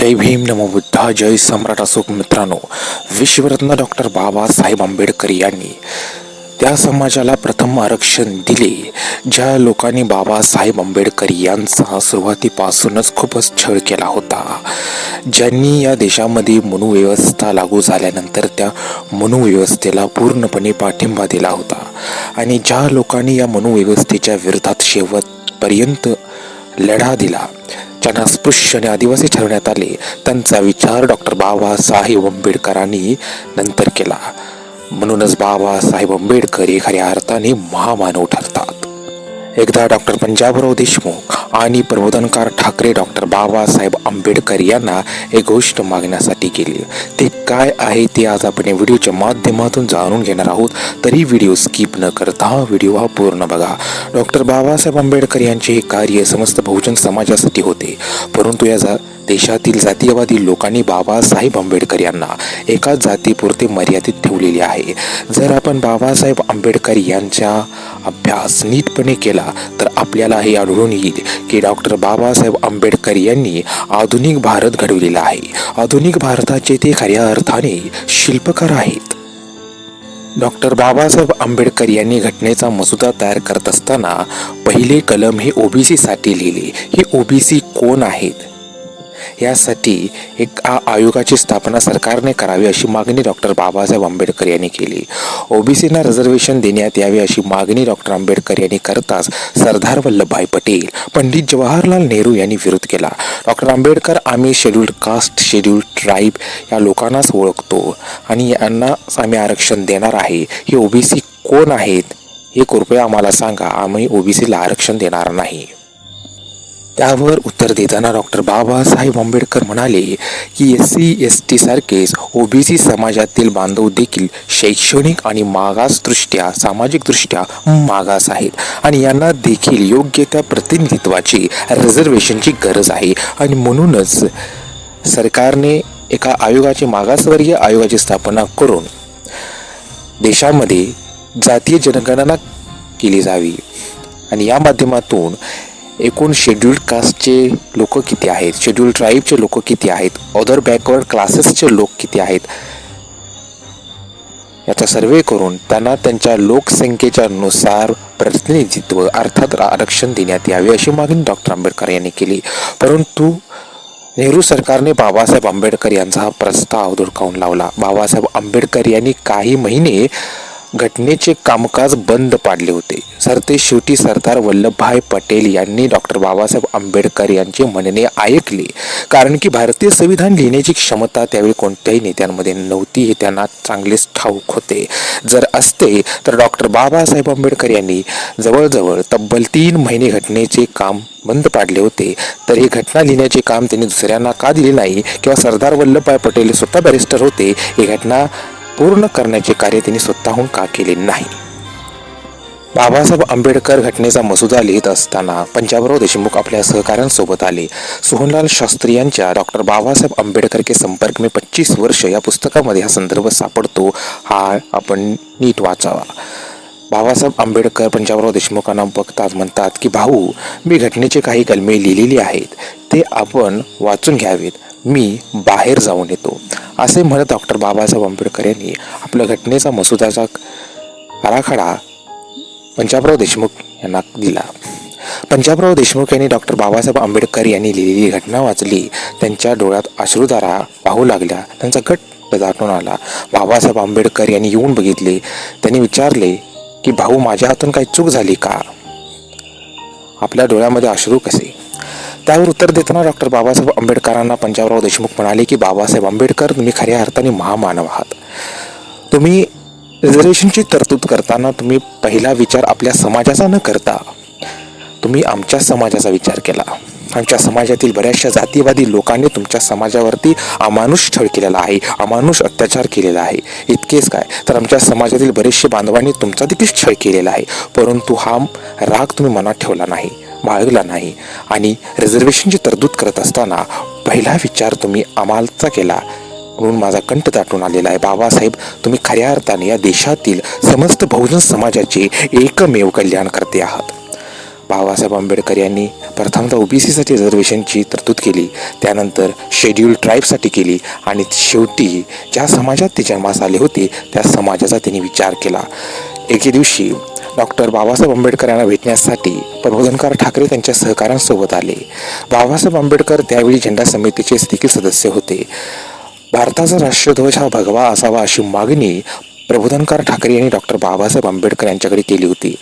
जय भीम नमो बुद्धा जय सम्राट अशोक मित्रांनो. विश्वरत्न डॉक्टर बाबासाहेब आंबेडकर यांनी त्या समाजाला प्रथम आरक्षण दिले ज्या लोकांनी बाबासाहेब आंबेडकर यांचा सुरुवातीपासूनच खूपच छळ केला होता. ज्यांनी या देशामध्ये मनुव्यवस्था लागू झाल्यानंतर त्या मनुव्यवस्थेला पूर्णपणे पाठिंबा दिला होता. आणि ज्या लोकांनी या मनुव्यवस्थेच्या विरोधात शेवटपर्यंत लढा दिला ज्यांना स्पृश्य आणि आदिवासी ठरवण्यात आले त्यांचा विचार डॉक्टर बाबासाहेब आंबेडकरांनी नंतर केला. म्हणूनच बाबासाहेब आंबेडकर हे खऱ्या अर्थाने महामानव ठरतात. एकदा डॉक्टर पंजाबराव देशमुख आणि प्रबोधनकार ठाकरे डॉक्टर बाबासाहेब आंबेडकर यांना एक गोष्ट मागण्यासाठी केली. ते काय आहे ते आज आपण या व्हिडिओच्या माध्यमातून जाणून घेणार आहोत. तरी व्हिडिओ स्किप न करता हा व्हिडिओ हा पूर्ण बघा. डॉक्टर बाबासाहेब आंबेडकर यांचे हे कार्य समस्त बहुजन समाजासाठी होते. परंतु या जा देशातील जातीयवादी लोकांनी बाबासाहेब आंबेडकर यांना एकाच जातीपुरते मर्यादित ठेवलेले आहे. जर आपण बाबासाहेब आंबेडकर यांच्या अभ्यास नीटपणे केला तर आपल्याला हे आढळून येईल की डॉक्टर बाबासाहेब आंबेडकर यांनी आधुनिक भारत घडवलेला आहे. आधुनिक भारताचे ते खऱ्या अर्थाने शिल्पकार आहेत. डॉक्टर बाबासाहेब आंबेडकर यांनी घटनेचा मसुदा तयार करत असताना पहिले कलम हे ओबीसीसाठी लिहिले. हे ओबीसी कोण आहेत? यासाठी एक आयोगाची स्थापना सरकारने करावी अशी मागणी डॉक्टर बाबासाहेब आंबेडकर यांनी केली. ओबीसींना रिझर्वेशन देण्यात यावे अशी मागणी डॉक्टर आंबेडकर यांनी करताच सरदार वल्लभभाई पटेल पंडित जवाहरलाल नेहरू यांनी विरोध केला. डॉक्टर आंबेडकर आम्ही शेड्यूल्ड कास्ट शेड्यूल्ड ट्राईब या लोकांनाच ओळखतो आणि यांनाच आम्ही आरक्षण देणार आहे. हे ओबीसी कोण आहेत हे कृपया आम्हाला सांगा. आम्ही ओबीसीला आरक्षण देणार नाही. त्यावर उत्तर देताना डॉक्टर बाबासाहेब आंबेडकर म्हणाले की एस सी एस टी सारखेच ओबीसी समाजातील बांधव देखील शैक्षणिक आणि मागासदृष्ट्या सामाजिकदृष्ट्या मागास आहेत आणि यांना देखील योग्य त्या प्रतिनिधित्वाची रिझर्वेशनची गरज आहे. आणि म्हणूनच सरकारने एका आयोगाची मागासवर्गीय आयोगाची स्थापना करून देशामध्ये जातीय जनगणना केली जावी. आणि या माध्यमातून एकूण शेड्यूल्ड कास्टचे लोक किती आहेत? शेड्यूल्ड ट्राईबचे लोक किती आहेत? अदर बॅकवर्ड क्लासेसचे लोक किती आहेत? याचा सर्वे करून त्यांना त्यांच्या लोकसंख्येच्या नुसार प्रतिनिधित्व अर्थात आरक्षण देण्यात यावे अशी मागणी डॉक्टर आंबेडकर यांनी केली. परंतु नेहरू सरकारने बाबासाहेब आंबेडकर यांचा हा प्रस्ताव धुडकावून लावला. बाबासाहेब आंबेडकर यांनी काही महिने घटनेचे कामकाज बंद पाडले होते. सरते शेवटी सरदार वल्लभभाई पटेल यांनी डॉक्टर बाबासाहेब आंबेडकर यांचे म्हणणे ऐकले. कारण की भारतीय संविधान लिहिण्याची क्षमता त्यावेळी कोणत्याही नेत्यांमध्ये नव्हती हे त्यांना चांगलेच ठाऊक होते. जर असते तर डॉक्टर बाबासाहेब आंबेडकर यांनी जवळजवळ तब्बल तीन महिने घटनेचे काम बंद पाडले होते. तर ही घटना लिहिण्याचे काम त्यांनी दुसऱ्यांना का दिले नाही? किंवा सरदार वल्लभभाई पटेल स्वतः बॅरिस्टर होते? ही घटना पूर्ण करण्याचे कार्य त्यांनी स्वतःहून का केले नाही? बाबासाहेब आंबेडकर घटनेचा मसुदा लिहित असताना पंजाबराव देशमुख आपल्या सहकाऱ्यांसोबत आले. सोहनलाल शास्त्री यांच्या डॉक्टर बाबासाहेब आंबेडकर के संपर्क में पच्चीस वर्ष या पुस्तकामध्ये हा संदर्भ सापडतो हा आपण नीट वाचावा. बाबासाहेब आंबेडकर पंजाबराव देशमुखांना बघतात म्हणतात की भाऊ मी घटनेचे काही कलमे लिहिलेली आहेत. ते आपण वाचून घ्यावेत. मी बाहेर जाऊन येतो. असे म्हणत डॉक्टर बाबासाहेब आंबेडकर यांनी आपल्या घटनेचा मसुदाचा आराखडा पंजाबराव देशमुख यांना दिला. पंजाबराव देशमुख यांनी डॉक्टर बाबासाहेब आंबेडकर यांनी लिहिलेली घटना वाचली. त्यांच्या डोळ्यात अश्रुधारा वाहू लागल्या. त्यांचा गट दाटून आला. बाबासाहेब आंबेडकर यांनी येऊन बघितले. त्यांनी विचारले की भाऊ माझ्या हातून काही चूक झाली का? आपल्या डोळ्यामध्ये अश्रू कसे? त्यावर उत्तर देताना डॉक्टर बाबासाहेब आंबेडकरांना पंजाबराव देशमुख म्हणाले की बाबासाहेब आंबेडकर तुम्ही खऱ्या अर्थाने महामानव आहात. तुम्ही रिझर्वेशनची तरतूद करताना तुम्ही पहिला विचार आपल्या समाजाचा न करता तुम्ही आमच्या समाजाचा विचार केला. आमच्या समाजातील बऱ्याचशा जातीवादी लोकांनी तुमच्या समाजावरती अमानुष छळ केलेला आहे अमानुष अत्याचार केलेला आहे. इतकेच काय? तर आमच्या समाजातील बरेचसे बांधवांनी तुमचा देखील छळ केलेला आहे. परंतु हा राग तुम्ही मनात ठेवला नाही. बाळगला नाही. आणि रिझर्वेशनची तरतूद करत असताना पहिला विचार तुम्ही आम्हालचा केला. म्हणून माझा कंठ दाटून आलेला आहे. बाबासाहेब तुम्ही खऱ्या अर्थाने या देशातील समस्त बहुजन समाजाचे एकमेव कल्याण करते आहात. बाबासाहेब आंबेडकर यांनी प्रथमतः ओबीसीसाठी रिझर्वेशनची तरतूद केली. त्यानंतर शेड्यूल ट्राईबसाठी केली. आणि शेवटी ज्या समाजात ते जन्मास आले होते त्या समाजाचा त्यांनी विचार केला. एके दिवशी डॉक्टर बाबासाहेब आंबेडकर यांना भेटण्यासाठी प्रबोधनकार ठाकरे त्यांच्या सहकाऱ्यांसोबत आले. बाबासाहेब आंबेडकर त्यावेळी झेंडा समितीचे देखील सदस्य होते. भारताचा राष्ट्रध्वज हा भगवा असावा अशी मागणी प्रबोधनकार ठाकरे यांनी डॉक्टर बाबासाहेब आंबेडकर यांच्याकडे केली होती.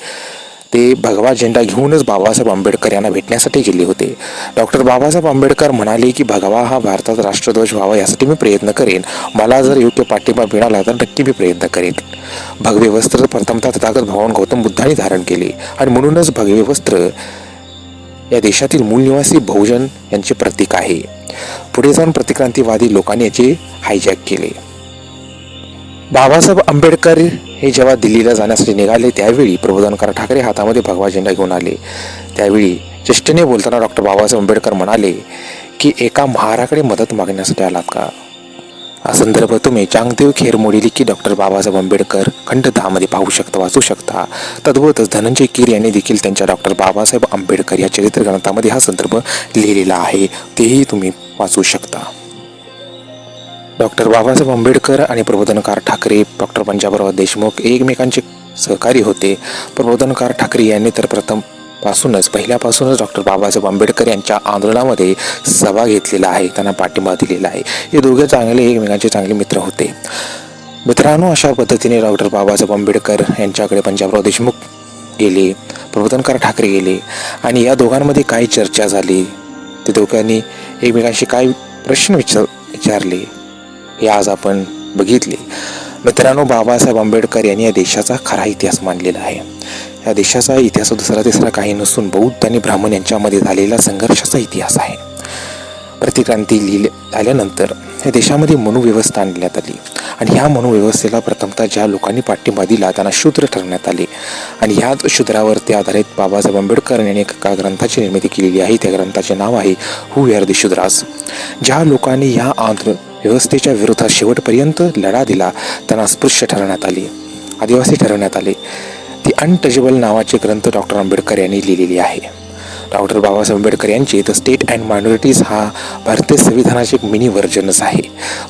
ते भगवा झेंडा घेऊनच बाबासाहेब आंबेडकर यांना भेटण्यासाठी गेले होते. डॉक्टर बाबासाहेब आंबेडकर म्हणाले की भगवा हा भारतात राष्ट्रध्वज व्हावा यासाठी मी प्रयत्न करेन. मला जर योग्य पाठिंबा मिळाला तर नक्की मी प्रयत्न करेन. भगवे वस्त्र प्रथमतः तथागत भगवान गौतम बुद्धांनी धारण केले आणि म्हणूनच भगवे वस्त्र या देशातील मूलनिवासी बहुजन यांचे प्रतीक आहे. पुढे जाऊन प्रतिक्रांतीवादी लोकांनी याचे हायजॅक केले. बाबासाहेब आंबेडकर हे जेव्हा दिल्लीला जाण्यासाठी निघाले त्यावेळी प्रबोधनकार ठाकरे हातामध्ये भगवा झेंडा घेऊन आले. त्यावेळी ज्येष्ठने बोलताना डॉक्टर बाबासाहेब आंबेडकर म्हणाले की एका महाराकडे मदत मागण्यासाठी आलात का? हा संदर्भ तुम्ही चांगदेव खेरमोडी लिखी डॉक्टर बाबासाहेब आंबेडकर खंड दहामध्ये पाहू शकता वाचू शकता. तद्वतच धनंजय कीर यांनी देखील त्यांच्या डॉक्टर बाबासाहेब आंबेडकर या चरित्र ग्रंथामध्ये हा संदर्भ लिहिलेला आहे. तेही तुम्ही वाचू शकता. डॉक्टर बाबासाहेब आंबेडकर आणि प्रबोधनकार ठाकरे डॉक्टर पंजाबराव देशमुख एकमेकांचे सहकारी होते. प्रबोधनकार ठाकरे यांनी तर प्रथम पासूनच पहिल्यापासूनच डॉक्टर बाबासाहेब आंबेडकर यांच्या आंदोलनामध्ये सभा घेतलेला आहे त्यांना पाठिंबा दिलेला आहे. हे दोघे चांगले एकमेकांचे चांगले मित्र होते. मित्रांनो अशा पद्धतीने डॉक्टर बाबासाहेब आंबेडकर यांच्याकडे पंजाबराव देशमुख गेले प्रबोधनकार ठाकरे गेले आणि या दोघांमध्ये काय चर्चा झाली? ते दोघांनी एकमेकांशी काय प्रश्न विचार विचारले? हे आज आपण बघितले. मित्रांनो बाबासाहेब आंबेडकर यांनी या देशाचा खरा इतिहास मांडलेला आहे. या देशाचा इतिहास दुसरा तिसरा काही नसून बौद्ध आणि ब्राह्मण यांच्यामध्ये झालेला संघर्षाचा इतिहास आहे. प्रतिक्रांती लिहिले आल्यानंतर या देशामध्ये मनुव्यवस्था आणण्यात आली आणि ह्या मनुव्यवस्थेला प्रथमतः ज्या लोकांनी पाठिंबा दिला त्यांना शूद्र ठरवण्यात आले. आणि ह्याच शूद्रावरती आधारित बाबासाहेब आंबेडकर यांनी एका ग्रंथाची निर्मिती केलेली आहे. त्या ग्रंथाचे नाव आहे हू आर दी शूद्रास. ज्या लोकांनी ह्या आंध्र व्यवस्थेच्या विरोधात शेवटपर्यंत लढा दिला त्यांना स्पृश्य ठरवण्यात आली. आदिवासी ठरवण्यात आले. ती अनटचेबल नावाचे ग्रंथ डॉक्टर आंबेडकर यांनी लिहिलेली आहे. डॉक्टर बाबासाहेब आंबेडकर यांची द स्टेट अँड मायनॉरिटीज हा भारतीय संविधानाचे एक मिनी व्हर्जनच आहे.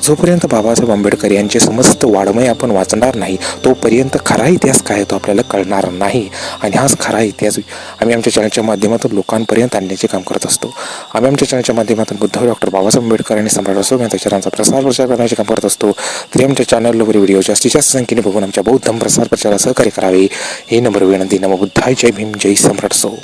जोपर्यंत बाबासाहेब आंबेडकर यांचे समस्त वाडमय आपण वाचणार नाही तोपर्यंत खरा इतिहास काय तो आपल्याला कळणार नाही. आणि हाच खरा इतिहास आम्ही आमच्या चॅनलच्या माध्यमातून लोकांपर्यंत आणण्याचे काम करत असतो. आम्ही आमच्या चॅनलच्या माध्यमातून बुद्ध डॉक्टर बाबासाहेब आंबेडकर आणि सम्राट अशोक यांच्या विचारांचा प्रसार प्रचार करण्याचे काम करत असतो. तरी आमच्या चॅनलवर व्हिडिओ जास्तीत जास्त संख्येने बघून आमच्या बौद्ध प्रसार प्रचाराला सहकार्य करावे. हे नंबर विनंती. नमबुद्धाय जय भीम. जय सम्राट असो